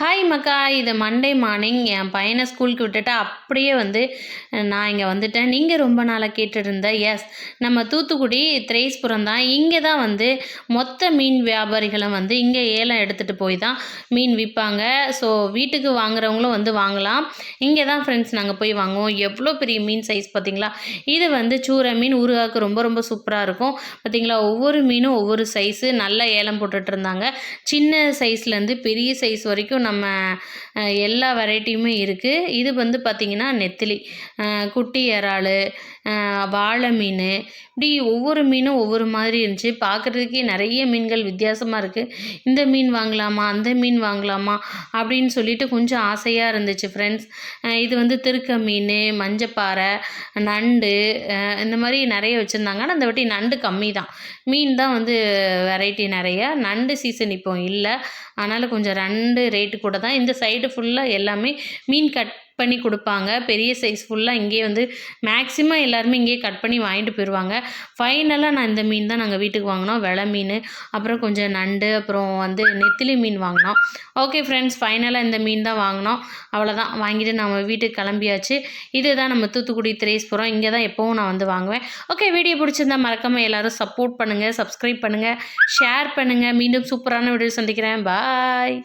Hi மக்கா. இது Monday morning என் பையனை ஸ்கூலுக்கு விட்டுட்டு அப்படியே வந்து நான் இங்கே வந்துட்டேன். நீங்கள் ரொம்ப நாளாக கேட்டுருந்த எஸ் நம்ம தூத்துக்குடி திரேஸ்புரம் தான். இங்கே தான் வந்து மொத்த மீன் வியாபாரிகளும் வந்து இங்கே ஏலம் எடுத்துகிட்டு போய் தான் மீன் விற்பாங்க ஸோ வீட்டுக்கு வாங்குறவங்களும் வந்து வாங்கலாம். இங்கே தான் ஃப்ரெண்ட்ஸ் நாங்கள் போய் வாங்குவோம். எவ்வளோ பெரிய மீன் சைஸ் பார்த்தீங்களா? இது வந்து சூரை மீன் ஊறுகாக்கு ரொம்ப ரொம்ப சூப்பராக இருக்கும். பார்த்தீங்களா? ஒவ்வொரு மீனும் ஒவ்வொரு சைஸு நல்ல ஏலம் போட்டுட்ருந்தாங்க சின்ன சைஸ்லேருந்து பெரிய சைஸ் வரைக்கும் நம்ம எல்லா வெரைட்டியுமே இருக்குது இது வந்து பார்த்திங்கன்னா நெத்திலி. குட்டி இறால் வாழை மீன். இப்படி ஒவ்வொரு மீனும் ஒவ்வொரு மாதிரி இருந்துச்சு. பார்க்குறதுக்கே நிறைய மீன்கள் வித்தியாசமாக இருக்குது இந்த மீன் வாங்கலாமா? அந்த மீன் வாங்கலாமா? அப்படின்னு சொல்லிட்டு கொஞ்சம் ஆசையாக இருந்துச்சு ஃப்ரெண்ட்ஸ் இது வந்து திருக்க மீன் மஞ்சப்பாறை நண்டு இந்த மாதிரி நிறைய வச்சுருந்தாங்க. ஆனால் அந்த வாட்டி நண்டு கம்மி தான் மீன் தான் வந்து வெரைட்டி நிறைய. நண்டு சீசன் இப்போ இல்லை. அதனால் கொஞ்சம் ரெண்டு ரேட்டு கூட தான் இந்த சைடு ஃபுல்லாக எல்லாமே மீன் கட் பண்ணி கொடுப்பாங்க. பெரிய சைஸ் ஃபுல்லாக இங்கேயே வந்து மேக்ஸிமம் எல்லாருமே இங்கேயே கட் பண்ணி வாங்கிட்டு போயிடுவாங்க ஃபைனலாக நான் இந்த மீன் தான் நாங்கள் வீட்டுக்கு வாங்கினோம். வெலை மீன் அப்புறம் கொஞ்சம் நண்டு அப்புறம் வந்து நெத்திலி மீன் வாங்கினோம். ஓகே ஃப்ரெண்ட்ஸ் ஃபைனலாக இந்த மீன் தான் வாங்கினோம். அவ்வளோதான் வாங்கிட்டு நம்ம வீட்டுக்கு கிளம்பியாச்சு. இது தான் நம்ம தூத்துக்குடி திரேஸ் போகிறோம் இங்கே தான் எப்போவும் நான் வந்து வாங்குவேன். ஓகே வீடியோ பிடிச்சிருந்தா மறக்காமல் எல்லோரும் சப்போர்ட் பண்ணுங்கள் சப்ஸ்கிரைப் பண்ணுங்கள் ஷேர் பண்ணுங்கள் மீண்டும் சூப்பரான வீடியோ சந்திக்கிறேன். பாய்